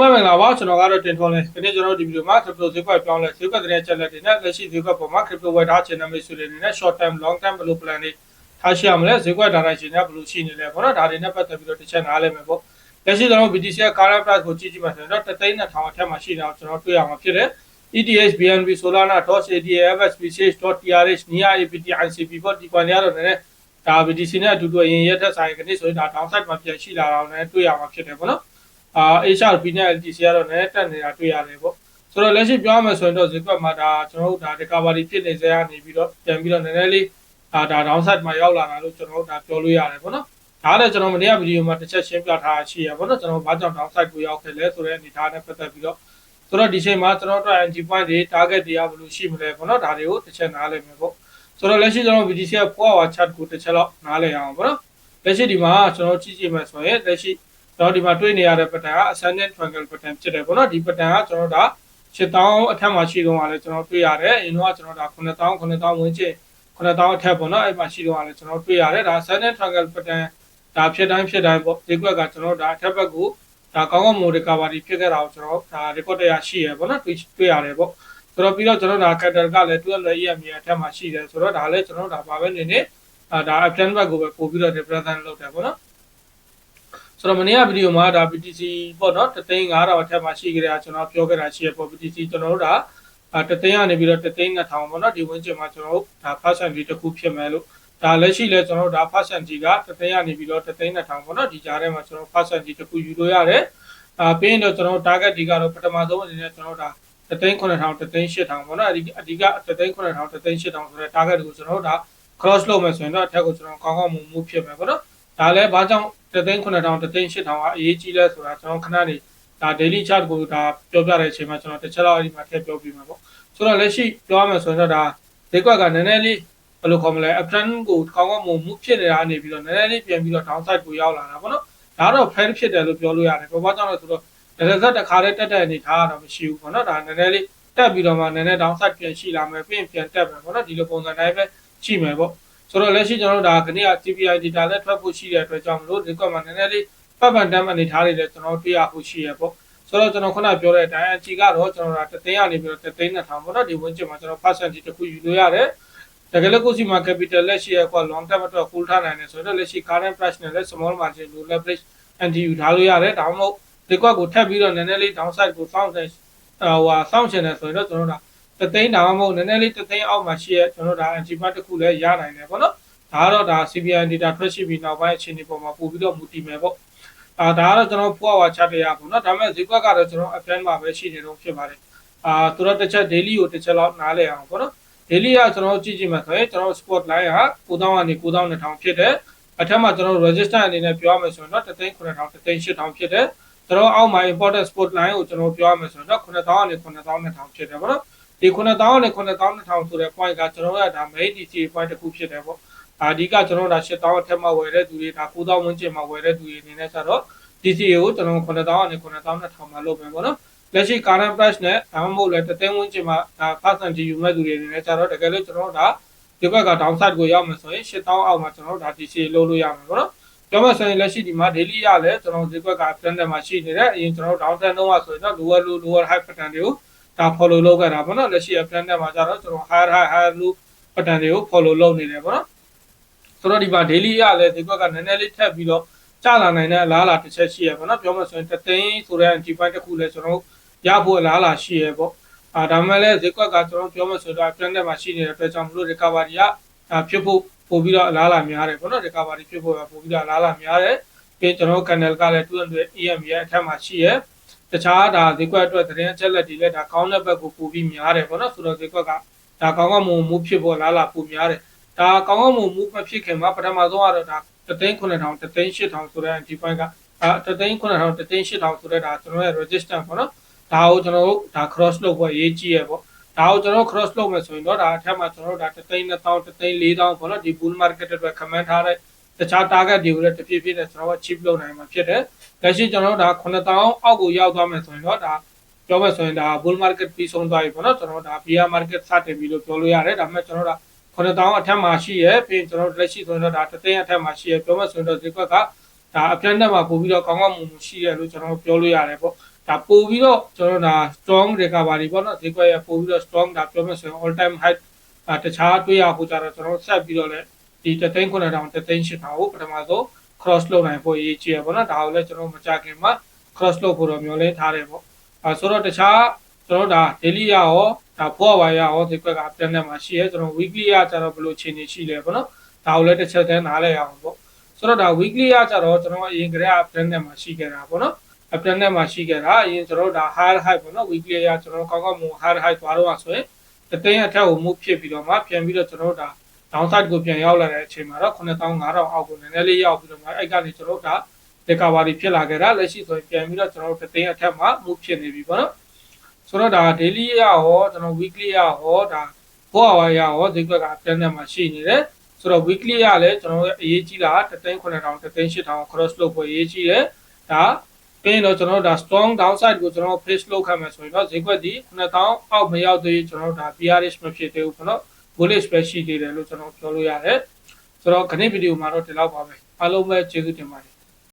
လုံးမင်္ဂလာပါကျွန်တော်ကတော့တင်ထွန်းလေးဒီနေ့ကျွန်တော်ဒီဗီဒီယိုမှာ crypto ဈေးကွက်ပြောင်းလဲဈေးကွက်သတင်းချက်လက်တွေနဲ့လက်ရှိဈေးကွက်ပေါ်မှာ crypto ဝယ်ထားခြင်းနဲ့မိတ်ဆွေတွေအနေနဲ့ short term long term ဘယ်လို plan တွေထားရှိရမလဲဈေးကွက် direction တွေဘယ်လိုရှိနေလဲပေါ့နော်ဒါတွေနဲ့ပတ်သက်ပြီးတော့တစ်ချက်နားလည်မယ်ပေါ့လက်ရှိကျွန်တော် BTC ရဲ့ current price ကိုကြည့်ကြည့်မှဆိုတော့တသိန်းနဲ့ထောင်အထက်မှာရှိတာကိုကျွန်တော်တွေ့ရမှာဖြစ်တယ် ETH BNB Solana DOS ADA FSPCH .TRH NIA APT ICP ပေါ့ဒီကွန်ရတော့လည်းဒါ BTC နဲ့အတူတူအရင်ရက်ထက်ဆိုင်ကနေ့ဆိုရင်ဒါ downside မှာပြန်ရှိလာတာကိုလည်းတွေ့ရမှာဖြစ်တယ်ပေါ့နော် အာ HRP နဲ့ LTC ကတော့လည်းတက်နေတာတွေ့ရတယ်ပေါ့ဆိုတော့လက်ရှိပြောရမယ်ဆိုရင်တော့ဈေးကွက်မှာဒါကျွန်တော်တို့ဒါ recovery ဖြစ်နေစေရနေပြီးတော့ပြန်ပြီးတော့နည်းနည်းလေးဒါဒါ downside မှာရောက်လာတာလို့ကျွန်တော်တို့ဒါပြောလို့ရတယ်ပေါ့နော်ဒါလည်းကျွန်တော်မနေ့ကဗီဒီယိုမှာတစ်ချက်ရှင်းပြထားရှိရပေါ့နော်ကျွန်တော်ဘာကြောင့် downside ကိုရောက်ခဲ့လဲဆိုတဲ့အနေအထားနဲ့ပတ်သက်ပြီးတော့ဆိုတော့ဒီချိန်မှာကျွန်တော်တို့ entry point တွေ target တွေကဘယ်လိုရှိမလဲပေါ့နော်ဒါတွေကိုတစ်ချက်နားလည်မယ်ပေါ့ဆိုတော့လက်ရှိကျွန်တော် VDC ရဲ့4 hour chart ကိုတစ်ချက်တော့နားလည်အောင်ပေါ့နော်လက်ရှိဒီမှာကျွန်တော်ကြည့်ကြည့်မယ်ဆိုရင်လက်ရှိ ကျွန်တော်ဒီမှာတွေ့နေရတဲ့ pattern က ascendant triangle pattern ဖြစ်တယ်ပေါ့နော်ဒီ pattern ကကျွန်တော်ဒါ8000အထက်မှာရှိတော့လည်းကျွန်တော်တွေ့ရတယ်အရင်တော့ကျွန်တော်ဒါ9000 9000ဝန်းကျင်9000အထက်ပေါ့နော်အဲ့မှာရှိတော့လည်းကျွန်တော်တွေ့ရတယ်ဒါ ascendant triangle pattern ဒါဖြစ်တိုင်းဖြစ်တိုင်းပေါ့ဒီကွက်ကကျွန်တော်ဒါအထက်ဘက်ကိုဒါကောင်းကောင်းမို recovery ဖြစ်ခဲ့တာကိုကျွန်တော်ဒါ record ရရှိရပေါ့နော်တွေ့တွေ့ရတယ်ပေါ့ဆိုတော့ပြီးတော့ကျွန်တော်ဒါ capital ကလည်း12 EMA အထက်မှာရှိတယ်ဆိုတော့ဒါလည်းကျွန်တော်ဒါပါပဲနေနေဒါ uptrend back ကိုပဲပို့ပြီးတော့ represent လုပ်တယ်ပေါ့နော် ဆိုတော့မနေ့ကဗီဒီယိုမှာဒါ BTC ပေါ့နော်တသိန်း9000အထက်မှာရှိကြတဲ့ကျွန်တော်ပြောခဲ့တာရှိရပေါ့ BTC ကျွန်တော်တို့ဒါတသိန်းကနေပြီးတော့တသိန်း2000ပေါ့နော်ဒီဝန်းကျင်မှာကျွန်တော်တို့ဒါ percentage တစ်ခုဖြစ်မယ်လို့ဒါလက်ရှိလဲကျွန်တော်တို့ဒါ percentage ကတသိန်းကနေပြီးတော့တသိန်း2000ပေါ့နော်ဒီကြားထဲမှာကျွန်တော် percentage တစ်ခုယူလို့ရတယ်အာပြီးရင်တော့ကျွန်တော် target ဒီကတော့ပထမဆုံးအနေနဲ့ကျွန်တော်တို့ဒါတသိန်း9000တသိန်း8000ပေါ့နော်အဓိကအဓိကတသိန်း9000တသိန်း8000ဆိုတဲ့ target ကိုကျွန်တော်တို့ဒါ cross လုပ်မယ်ဆိုရင်တော့အထက်ကိုကျွန်တော်ကောင်းကောင်းမူမူဖြစ်မယ်ပေါ့နော်ဒါလည်းဘာကြောင့် တသိန်း9000တသိန်း8000ကအရေးကြီးလဲဆိုတာကျွန်တော်ခဏနေဒါ daily chart ကိုဒါပြောပြတဲ့အချိန်မှာကျွန်တော်တစ်ချက်လောက်အဲ့ဒီမှာထည့်ပြောပြမှာပေါ့ဆိုတော့လက်ရှိပြောရမယ်ဆိုရင်တော့ဒါဈေးကွက်ကနည်းနည်းလေးဘယ်လိုခေါ်မလဲ uptrend ကိုကောင်းကောင်းမူမူဖြစ်နေတာနေပြီးတော့နည်းနည်းလေးပြန်ပြီးတော့ downside ကိုရောက်လာတာပေါ့နော်ဒါတော့ fail ဖြစ်တယ်လို့ပြောလို့ရတယ်ဘာကြောင့်လဲဆိုတော့ဒါသက်သက်တစ်ခါလေးတက်တဲ့အနေထားတော့မရှိဘူးပေါ့နော်ဒါနည်းနည်းလေးတက်ပြီးတော့မှနည်းနည်း downside ပြန်ရှိလာမယ်ပြင်ပြန်တက်မယ်ပေါ့နော်ဒီလိုပုံစံတိုင်းပဲရှိမယ်ပေါ့ ဆိုတော့လက်ရှိကျွန်တော်တို့ဒါခဏက TPI data လည်းထွက်ဖို့ရှိတဲ့အတွက်ကြောင့်မလို့ဒီကွက်မှာနည်းနည်းလေးပတ်ပန်တမ်းအနေထားတွေလည်းကျွန်တော်တွေ့ရဖို့ရှိရပေါ့ဆိုတော့ကျွန်တော်ခုနပြောတဲ့အတိုင်းအချီကတော့ကျွန်တော်တို့တသိန်းကနေပြီးတော့တသိန်းနဲ့ထောင်ပေါ့နော်ဒီဝန်းကျင်မှာကျွန်တော် percentage တစ်ခုယူလို့ရတယ်တကယ်လို့ကိုစီမှာ capital လက်ရှိရကွာ long term အတွက် full ထားနိုင်တယ်ဆိုတော့လက်ရှိ current price နဲ့လည်း small margin လို့ leverage anti ယူထားလို့ရတယ်ဒါမှမဟုတ်ဒီကွက်ကိုထပ်ပြီးတော့နည်းနည်းလေး downside ကိုစောင့်နေဟိုဟာစောင့်ချင်တယ်ဆိုရင်တော့ကျွန်တော်တို့ တသိန်းဒါမှမဟုတ်နည်းနည်းလေးတသိန်းအောက်မှာရှိရကျွန်တော်တို့ဒါ anti part တစ်ခုလည်းရနိုင်တယ်ပေါ့နော်ဒါကတော့ဒါ CPI data ထွက်ရှိပြီးနောက်ပိုင်းအခြေအနေပေါ်မှာပို့ပြီးတော့မူတည်မယ်ပေါ့အာဒါကတော့ကျွန်တော် four hour chart ရပေါ့နော်ဒါပေမဲ့ဈေးကွက်ကတော့ကျွန်တော် uptrend မှာပဲရှိနေတော့ဖြစ်ပါတယ်အာသူတို့တစ်ချက် daily ကိုတစ်ချက်လောက်နားလည်အောင်ပေါ့နော် daily ကကျွန်တော်ကြည့်ကြည့်မှဆိုရင်ကျွန်တော် spot line က9000ကနေ9200ဖြစ်တယ်အထက်မှာကျွန်တော် resistance အနေနဲ့ပြောရမယ်ဆိုရင်တော့3သိန်း9000 3သိန်း8000ဖြစ်တယ်ကျွန်တော်အောက်မှာ important spot line ကိုကျွန်တော်ပြောရမယ်ဆိုရင်တော့9000ကနေ9200ဖြစ်တယ်ပေါ့နော် ဒီ9000ကနေ9200ဆိုတဲ့ point ကကျွန်တော်ရဲ့ဒါ main DC point တစ်ခုဖြစ်တယ်ပေါ့အဓိကကျွန်တော်ဒါ8000အထက်မှာဝယ်တဲ့သူတွေဒါ9000ဝန်းကျင်မှာဝယ်တဲ့သူတွေအနေနဲ့ဆိုတော့ DCA ကိုကျွန်တော်9000ကနေ9200မှာလုပ်မယ်ပေါ့နော်လက်ရှိ current price နဲ့ဒါမှမဟုတ်လည်းတသိန်းဝန်းကျင်မှာဒါ percentage ယူမဲ့သူတွေအနေနဲ့ကျတော့တကယ်လို့ကျွန်တော်ဒါဒီဘက်က downside ကိုရောက်မယ်ဆိုရင်8000အောက်မှာကျွန်တော်ဒါ DCA လုပ်လို့ရမယ်ပေါ့နော်ပြောမှဆိုရင်လက်ရှိဒီမှာ daily ရလဲကျွန်တော်ဒီဘက်က trend မှာရှိနေတယ်အရင်ကျွန်တော် down trend တော့ဆိုရင်တော့ lower low lower high pattern တွေကို ဒါ follow လုပ်ခဲ့တာပေါ့နော်လက်ရှိ trend မှာကျတော့ကျွန်တော် higher high higher low pattern တွေကို follow လုပ်နေတယ်ပေါ့နော်ဆိုတော့ဒီမှာ daily ရလဲဒီဘက်ကနည်းနည်းလေးထပ်ပြီးတော့ကျလာနိုင်တဲ့အလားအလာတစ်ချက်ရှိရပေါ့နော်ပြောမှဆိုရင်တသိန်းဆိုတဲ့ anti point တစ်ခုလဲကျွန်တော်ရဖို့အလားအလာရှိရပေါ့အာဒါမှလည်းဈေးကွက်ကကျွန်တော်ပြောမှဆိုတော့ trend မှာရှိနေတဲ့အတွက်ကြောင့်မလို့ recovery ကဖြစ်ဖို့ပို့ပြီးတော့အလားအလာများတယ်ပေါ့နော် recovery ဖြစ်ဖို့ပို့ပြီးတော့အလားအလာများတယ်ပြီးကျွန်တော် channel ကလည်း200 EM ရဲ့အထက်မှာရှိရ တခြားဒါဈေးကွက်အတွက်သတင်းအချက်လက်တွေလည်းဒါကောင်းတဲ့ဘက်ကိုပို့ပြီးများတယ်ပေါ့နော်ဆိုတော့ဈေးကွက်ကဒါကောင်းကောင်းမုံမှုဖြစ်ဖို့အလားအလာပိုများတယ်ဒါကောင်းကောင်းမုံမှုမဖြစ်ခင်မှာပထမဆုံးကတော့ဒါတသိန်း9000တသိန်း8000ဆိုတဲ့ဒီ point ကအဲတသိန်း9000တသိန်း8000ဆိုတဲ့ဒါကျွန်တော်ရဲ့ resistance ပေါ့နော်ဒါကိုကျွန်တော်တို့ဒါ cross လုပ်ဖို့ရေးကြည့်ရပေါ့ဒါကိုကျွန်တော် cross လုပ်မယ်ဆိုရင်တော့ဒါအထက်မှာကျွန်တော်တို့ဒါတသိန်း2000တသိန်း4000ပေါ့နော်ဒီ bull market အတွက် comment ထားတဲ့ တခြား target တွေကိုလည်းတဖြည်းဖြည်းနဲ့ကျွန်တော်က chip လုပ်နိုင်မှာဖြစ်တယ်လက်ရှိကျွန်တော်တို့ဒါ9000အောက်ကိုရောက်သွားမယ်ဆိုရင်တော့ဒါပြောမယ်ဆိုရင်ဒါ bull market ပြီးဆုံးသွားပြီပေါ့နော်ကျွန်တော်တို့ဒါ bear market စတင်ပြီလို့ပြောလို့ရတယ်ဒါပေမဲ့ကျွန်တော်တို့9000အထက်မှာရှိရပြီးကျွန်တော်တို့လက်ရှိဆိုရင်တော့ဒါတသိန်းအထက်မှာရှိရပြောမယ်ဆိုရင်တော့ဒီကွက်ကဒါအပြန်တက်မှာပို့ပြီးတော့ကောင်းကောင်းမွန်မွန်ရှိရလို့ကျွန်တော်ပြောလို့ရတယ်ပေါ့ဒါပို့ပြီးတော့ကျွန်တော်ဒါ strong recovery ပေါ့နော်ဈေးကွက်ရပို့ပြီးတော့ strong ဒါပြောမယ်ဆိုရင် all time high အာတခြားတွေ့ရဖို့ကြတော့ကျွန်တော်ဆက်ပြီးတော့လည်း ဒီတသိန်း9000တသိန်း8000ကိုပထမဆုံး cross လုပ်နိုင်ဖို့အရေးကြီးရပေါ့နော်ဒါကိုလည်းကျွန်တော်မကြခင်မှာ cross လုပ်ဖို့တော့မျှော်လင့်ထားတယ်ပေါ့အဲဆိုတော့တခြားကျွန်တော်ဒါ daily ရရောဒါဘောဝါရရောဈေးကွက်ကပြန်နေမှာရှိရဲကျွန်တော် weekly ရကြတော့ဘယ်လိုအခြေအနေရှိလဲပေါ့နော်ဒါကိုလည်းတစ်ချက်တည်းနားလည်အောင်ပေါ့ဆိုတော့ဒါ weekly ရကြတော့ကျွန်တော်အရင်ကတည်းက plan နဲ့မှာရှိခဲ့တာပေါ့နော်အ plan နဲ့မှာရှိခဲ့တာအရင်ကျွန်တော်ဒါ high high ပေါ့နော် weekly ရကျွန်တော်ကောင်းကောင်းမွန် high high သွားတော့ဆိုရင်တသိန်းအထက်ကို move ဖြစ်ပြီးတော့မှပြန်ပြီးတော့ကျွန်တော်ဒါ downside ကိုပြန်ရောက်လာတဲ့အချိန်မှာတော့9500အောက်ကိုနည်းနည်းလေးရောက်ပြီးတော့မှအဲ့ကနေကျွန်တော်ဒါ recovery ဖြစ်လာခဲ့တာလက်ရှိဆိုရင်ပြန်ပြီးတော့ကျွန်တော်တို့တသိန်းအထက်မှာ move ဖြစ်နေပြီပေါ့နော်ဆိုတော့ဒါ daily ရရောကျွန်တော် weekly ရရောဒါ4 hour ရရောဈေးကွက်ကပြန်နေမှာရှိနေတယ်ဆိုတော့ weekly ရလည်းကျွန်တော်တို့အရေးကြီးတာတသိန်း9000တသိန်း8000 cross လုပ်ဖို့အရေးကြီးတယ်ဒါပြီးရင်တော့ကျွန်တော်တို့ဒါ strong downside ကိုကျွန်တော် face လုပ်ခံမယ်ဆိုရင်တော့ဈေးကွက်ဒီ9000အောက်မရောက်သေးကျွန်တော်တို့ဒါ bearish မဖြစ်သေးဘူးပေါ့နော် bullish ပဲရှိသေးတယ်လို့ကျွန်တော်ပြောလို့ရတယ်ဆိုတော့ခဏဗီဒီယိုမှာတော့ဒီလောက်ပါပဲအားလုံးပဲကျေးဇူးတင်ပါတယ်